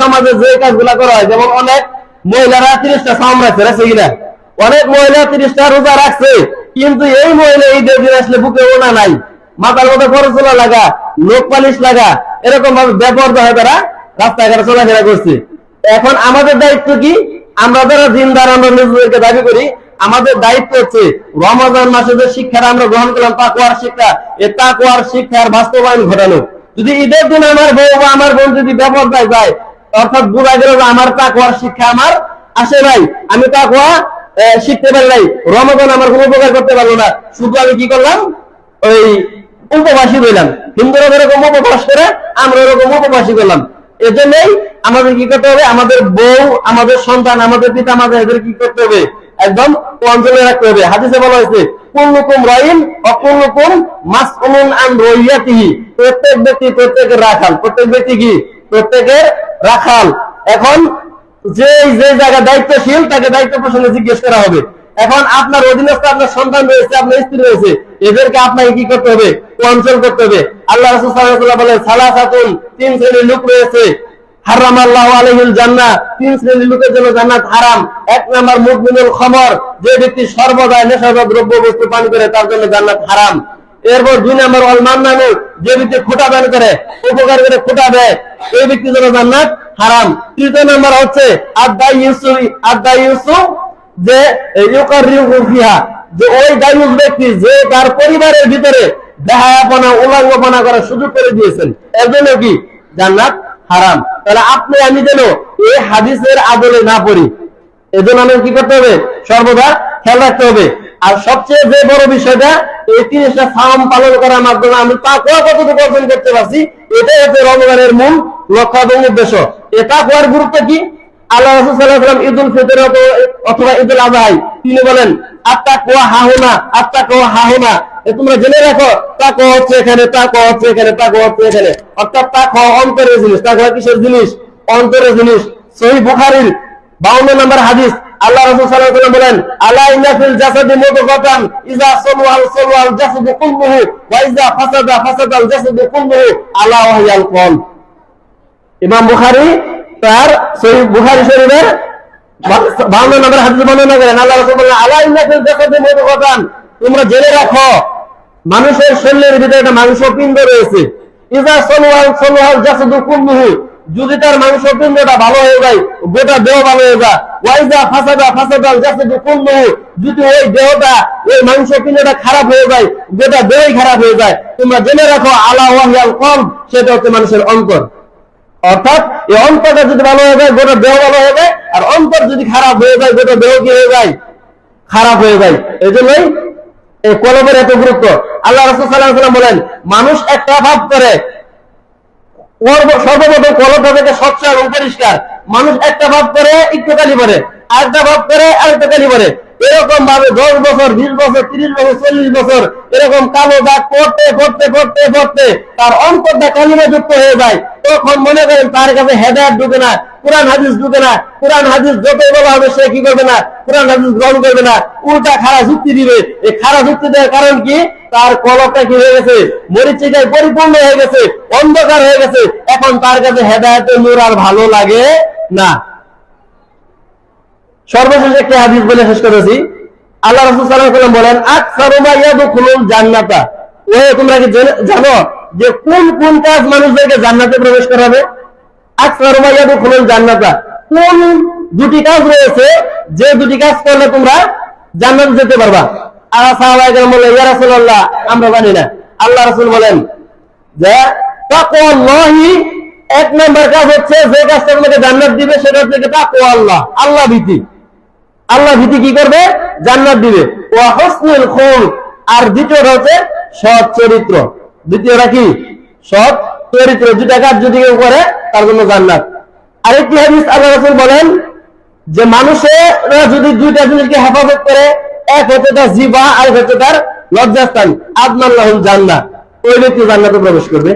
সমাজে যে কাজগুলা করা হয়, যেমন অনেক মহিলারা তিরিশটা সাম রাখছে কিনা অনেক মহিলা তিরিশটা রোজা রাখছে, কিন্তু এই মহিলা এই দিন আসলে বুকে ওনা নাই। মাথার মধ্যে খরচলা লাগা, লোক পালিশ লাগা এরকম ভাবে ব্যবহার হয় তারা রাস্তাঘাটে চলাফেরা করছে। এখন আমাদের দায়িত্ব কি? আমরা যারা দিনদার আমরা নিজেদেরকে দাবি করি, আমাদের দায়িত্ব হচ্ছে রমজান মাসে যে শিক্ষাটা আমরা গ্রহণ করলাম তাকুয়ার শিক্ষা, এই তাকুয়ার শিক্ষার বাস্তবায়ন ঘটানো। যদি ঈদের দিন আমার বউ বা আমার বোন যদি ব্যবহার যায় অর্থাৎ বোঝা গেল আমার তাকুয়ার শিক্ষা আমার আসে নাই। আমি তাকুয়া শিখতে পারি নাই। রমজান আমার কোনো উপকার করতে পারল না। শুধু আমি কি করলাম? ওই উপবাসী রইলাম হিন্দুরা যেরকম উপবাস করে, আমরা এরকম উপবাসী করলাম। এজন্যই আমাদের কি করতে হবে? আমাদের বউ, আমাদের সন্তান, আমাদের পিতা মাতা এদের কি করতে হবে? একদম অঞ্চলে রাখতে হবে। হাদিসে বলা হয়েছে, কুল্লুকুম রাইন অকুল্লুকুম মাসউলুন আন রাইয়াতিহি। প্রত্যেক ব্যক্তি প্রত্যেকের রাখাল। প্রত্যেক ব্যক্তি কি? প্রত্যেকের রাখাল, এখন যে যে জায়গা দায়িত্বশীল, তাকে দায়িত্ব প্রসঙ্গে জিজ্ঞেস করা হবে। এখন আপনার অধীনস্থ, আপনার সন্তান রয়েছে, আপনার স্ত্রী রয়েছে, এদেরকে আপনাকে কি করতে হবে? কন্ট্রোল করতে হবে। আল্লাহ রসুল সাল্লাহ বলেন, সালাসাতুন, তিন শ্রেণির লোক রয়েছে। হারাম আল্লাহ জান্নাহ, তিন শ্রেণির লোকের জন্য জান্নাত হারাম। এক নাম্বার মুকমিনুল খমর, যে ব্যক্তি সর্বদা দ্রব্য বস্তু পান করে, তার জন্য জান্নাত হারাম। এরপর দুই নম্বর অলমান যে ব্যক্তি খোটা দান করে, উপকার করে খোটা দেয়। এই জন্য জান্নাত, হারাম। তৃতীয় নম্বর হচ্ছে আদা ইউসুফ আদা ইউসুফ, যে যে ওই ব্যক্তি যে তার পরিবারের ভিতরে দেহায়াপনা, উলঙ্গপনা করার সুযোগ করে দিয়েছেন। এর জন্য কি? জান্নাত, হারাম। তাহলে আপনি, আমি যেন এই হাদিসের আদলে না পড়ি, এজন্য আমাদের কি করতে হবে? সর্বদা খেয়াল রাখতে হবে। আর সবচেয়ে যে বড় বিষয়টা, এই তিরিশটা ফার্ম পালন করার মাধ্যমে আমি তাকুয়া কতটুকু অর্জন করতে পারছি এটাই হচ্ছে রমজানের মূল লক্ষ্য এবং উদ্দেশ্য। এ তাকুয়ার গুরুত্ব কি? তিনি বলেন আত্মা আত্মা তোমরা জেনে রাখো তা হচ্ছে এখানে তা হচ্ছে এখানে তা হচ্ছে এখানে। অর্থাৎ তা অন্তরের জিনিস তা কোয়া কিসের জিনিস? অন্তরের জিনিস। সহি বুখারির বাউন্ন নম্বর হাদিস আল্লাহ রাসূল সাল্লাল্লাহু আলাইহি ওয়াসাল্লাম বলেন, আলা ইন্না ফিল মুদগাতান ইযা সালুহাল সালুহাল জাসাদু কুল্লুহু ওয়া ইযা ফাসাদা ফাসাদাল জাসাদু কুল্লুহু আলা ওয়াহিয়াল কলব ইমাম বুখারী তার সহিহ বুখারী শরীফের 52 নম্বর হাদিস বর্ণনা করেন, আল্লাহ রাসূল বলেন, আলা ইন্না ফিল মুদগাতান, তোমরা জেনে রাখো, মানুষের শরীরের ভিতরে একটা মাংস পিণ্ড রয়েছে ইজা সলুয়াল সলুয়াল জাসাদু কুল্লুহু যদি তার মাংস পিণ্ডটা ভালো হয়ে যায়, গোটা দেহ ভালো হয়ে যায়। ওয়াইজা ফাসাদা ফাসাদাল জাসাদু কুল্লুহু যদি ওই দেহটা, ওই মাংস পিণ্ডটা খারাপ হয়ে যায়, গোটা দেহই খারাপ হয়ে যায়, তোমরা জেনে রাখো আলা ওয়াহিয়াল কলব সেটা হচ্ছে মানুষের অন্তর। অর্থাৎ, এই অন্তরটা যদি ভালো হয়ে যায়, গোটা দেহ ভালো হয়ে যায়, আর অন্তর যদি খারাপ হয়ে যায়, গোটা দেহ কি হয়ে যায়? খারাপ হয়ে যায়। এই জন্যই এই কলমের এত গুরুত্ব। আল্লাহ রসুল সাল্লাহ সাল্লাম বলেন, মানুষ একটা ভাব করে সর্বপ্রথম কলমটা থেকে স্বচ্ছ এবং পরিষ্কার। মানুষ একটা ভাব করে একটু কালি পরে আরেকটা ভাব করে আরেকটা কালি পরে এরকম ভাবে দশ বছর, বিশ বছর, তিরিশ বছর, চল্লিশ বছর এরকম কালো দাগ করতে পড়তে পড়তে পড়তে তার অন্তরটা কালিমা যুক্ত হয়ে যায়, তখন মনে করেন তার কাছে হেদায়ত ঢুকে না। কোরআন হাদিস ঢুকে না, কোরআন হাদিস যতই বলা হবে সে কি করবে না, কোরআন হাদিস গ্রহণ করবে না, উল্টা খারাপ যুক্তি দিবে। এই খারাপ যুক্তি দেওয়ার কারণ কি? তার কলকটা কি হয়ে গেছে? মরিচিকায় পরিপূর্ণ হয়ে গেছে, অন্ধকার হয়ে গেছে। এখন তার কাছে হেদায়তের নূর আর ভালো লাগে না। সর্বশেষ একটি হাদিস বলে শেষ করেছি আল্লাহ রসুল সাল্লাম বলেন জান্নাতা। ও তোমরা কি জানো যে কোন কোন কাজ মানুষদেরকে জান্নাতে প্রবেশ করাবে? কোন দুটি কাজ রয়েছে, যে দুটি কাজ করলে তোমরা জান্নাতে যেতে পারবা। আর আমরা জানি না। আল্লাহ বলেন যে এক নম্বর কাজ হচ্ছে, যে কাজটা তোমাকে জান্নাত দিবে, সেটা হচ্ছে কি তাকওয়া আল্লাহ আল্লাহ ভীতি। আল্লাহ ভীতি কি করবে? জান্নাত দিবে। ওয়া হুসনুল খুলক আর দ্বিতীয়টা হচ্ছে সৎ চরিত্র। দ্বিতীয়টা কি? সৎ চরিত্র দুটা কাজ যদি কেউ করে, তার জন্য জান্নাত। আরেকটি হাদিস আল্লাহ রাসুল বলেন যে মানুষেরা যদি দুইটা জিনিসকে হেফাজত করে, এক হচ্ছে তার জিবা আর হচ্ছে তার লজ্জাস্থান। আদনাল্লাহুল জান্নাত। ওই ব্যক্তি জান্নাতে প্রবেশ করবে।